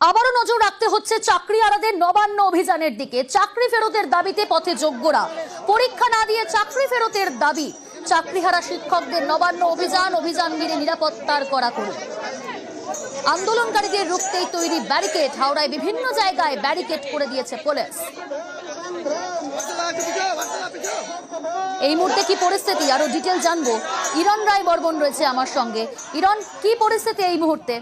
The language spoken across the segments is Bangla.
আবারও নজর রাখতে হচ্ছে চাকরি আরাদের নবান্ন অভিযানের দিকে। চাকরি ফেরতের দাবিতে পথে যোগ্যরা। পরীক্ষা না দিয়ে চাকরি ফেরতের দাবি। চাকরিহারা শিক্ষকদের নবান্ন অভিযান অভিযান ঘিরে নিরাপত্তার করা করে আন্দোলনকারীদের রুখতেই তৈরি ব্যারিকেড। হাওড়ায় বিভিন্ন জায়গায় ব্যারিকেড করে দিয়েছে পুলিশ। এই মুহূর্তে কি পরিস্থিতি? আরও ডিটেল জানব। ইরন রায় বর্মন রয়েছে আমার সঙ্গে। ইরন, কি পরিস্থিতি এই মুহূর্তে?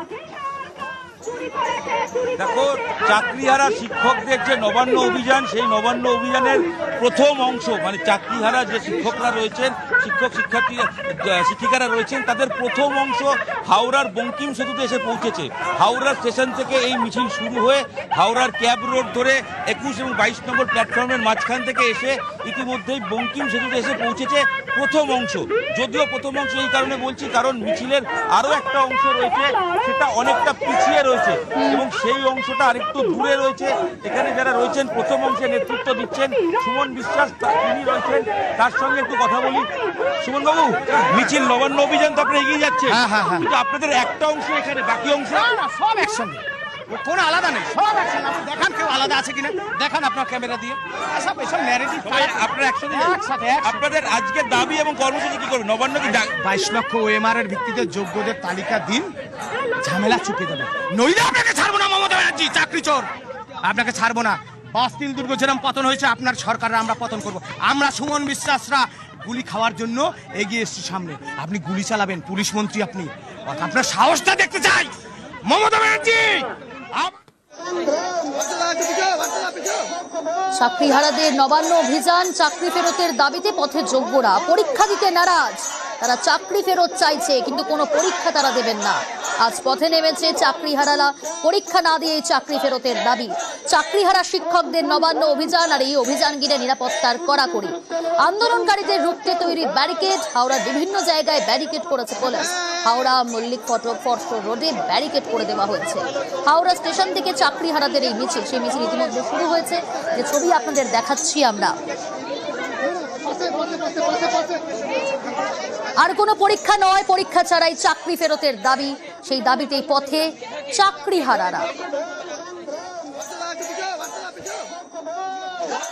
Africa! দেখো চাকরিহারা শিক্ষকদের যে নবান্ন অভিযান সেই নবান্ন অভিযানের প্রথম অংশ মানে চাকরিহারা যে শিক্ষকরা রয়েছেন শিক্ষক শিক্ষার্থী শিক্ষিকারা রয়েছেন তাদের প্রথম অংশ হাওড়ার বঙ্কিম সেতুতে এসে পৌঁছেছে। হাওড়া স্টেশন থেকে এই মিছিল শুরু হয়ে হাওড়ার ক্যাব রোড ধরে একুশ এবং বাইশ নম্বর প্ল্যাটফর্মের মাঝখান থেকে এসে ইতিমধ্যেই বঙ্কিম সেতুতে এসে পৌঁছেছে প্রথম অংশ। যদিও প্রথম অংশ এই কারণে বলছি কারণ মিছিলের আরও একটা অংশ রয়েছে সেটা অনেকটা পিছিয়ে রয়েছে এবং সেই অংশটা আরেকটু দূরে রয়েছে। এখানে যারা রয়েছেন প্রথম অংশে নেতৃত্ব দিচ্ছেন সুমন বিশ্বাস তিনি রয়েছেন। তার সঙ্গে একটু কথা বলি। সুমন বাবু মিছিল নবান্ন অভিযান তো আপনারা এগিয়ে যাচ্ছে হ্যাঁ, হ্যাঁ, হ্যাঁ। কিন্তু আপনাদের একটা অংশ এখানে বাকি অংশ? সব একসঙ্গে। কোনো আলাদা নেই সব একসঙ্গে আপনি দেখান কেউ আলাদা আছে কিনা? দেখান আপনার ক্যামেরা দিয়ে। এসব এসব ন্যারেটিভ আপনারা একসাথে একসাথে। আপনাদের আজকের দাবি এবং কর্মসূচি কি করবে? নবান্ন কি বাইশ লক্ষ ওএমআর এর ভিত্তিতে যোগ্যদের তালিকা দিন ঝামেলা চুকে দেবে নইলে আপনাকে ছাড়বো না মমতা ব্যানার্জি চাকরি চোর। আপনাকে ছাড়বো না। বাস্তিল দুর্গ যেরকম পতন হয়েছে আপনার সরকাররা আমরা পতন করব। আমরা সুমন বিশ্বাসরা গুলি খাওয়ার জন্য এগিয়ে এসেছি সামনে। আপনি গুলি চালাবেন পুলিশ মন্ত্রী আপনি। আপনার সাহসটা দেখতে চাই। মমতা ব্যানার্জি চাকরিহারাদের নবান্ন অভিযান চাকরি ফেরতের দাবিতে পথে যোগ্যরা। পরীক্ষা দিতে নারাজ। তারা চাকরি ফেরত চাইছে, কিন্তু কোনো পরীক্ষা তারা দেবেন না। আজ পথে নেমেছে চাকরিহারারা। পরীক্ষা না দিয়ে চাকরি ফেরতের দাবি। চাকরিহারা শিক্ষকদের নবান্ন অভিযান আর এই অভিযান ঘিরে নিরাপত্তার কড়াকড়ি। আন্দোলনকারীদের রুখতে তৈরি ব্যারিকেড হাওড়ার বিভিন্ন জায়গায় ব্যারিকেড করেছে পুলিশ। হাওড়া মল্লিক ফটক ফর্স রোডে ব্যারিকেড করে দেওয়া হয়েছে। হাওড়া স্টেশন থেকে চাকরিহারাদের এই মিছিল, সেই মিছিল ইতিমধ্যে শুরু হয়েছে। যে ছবি আপনাদের দেখাচ্ছি আমরা। আর কোনো পরীক্ষা নয়, পরীক্ষা ছাড়াই চাকরি ফেরতের দাবি। সেই দাবিতেই পথে চাকরিহারারা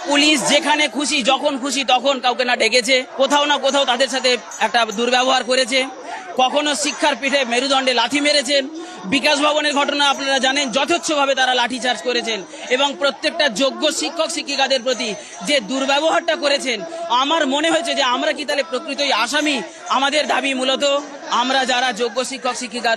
পুলিশ যেখানে খুশি, যখন খুশি তখন কাউকে না ডেকেছে। কোথাও না কোথাও তাদের সাথে একটা দুর্ব্যবহার করেছে। কখনো শিক্ষার পিঠে মেরুদণ্ডে লাথি মেরেছেন। বিকাশ ভবনের ঘটনা আপনারা জানেন, যথেচ্ছভাবে তারা লাঠিচার্জ করেছেন। এবং প্রত্যেকটা যোগ্য শিক্ষক, শিক্ষিকাদের প্রতি যে দুর্ব্যবহারটা করেছেন, আমার মনে হয়েছে যে আমরা কি তাহলে প্রকৃতই আসামি? আমাদের দাবি মূলত আমরা যারা যোগ্য শিক্ষক, শিক্ষিকা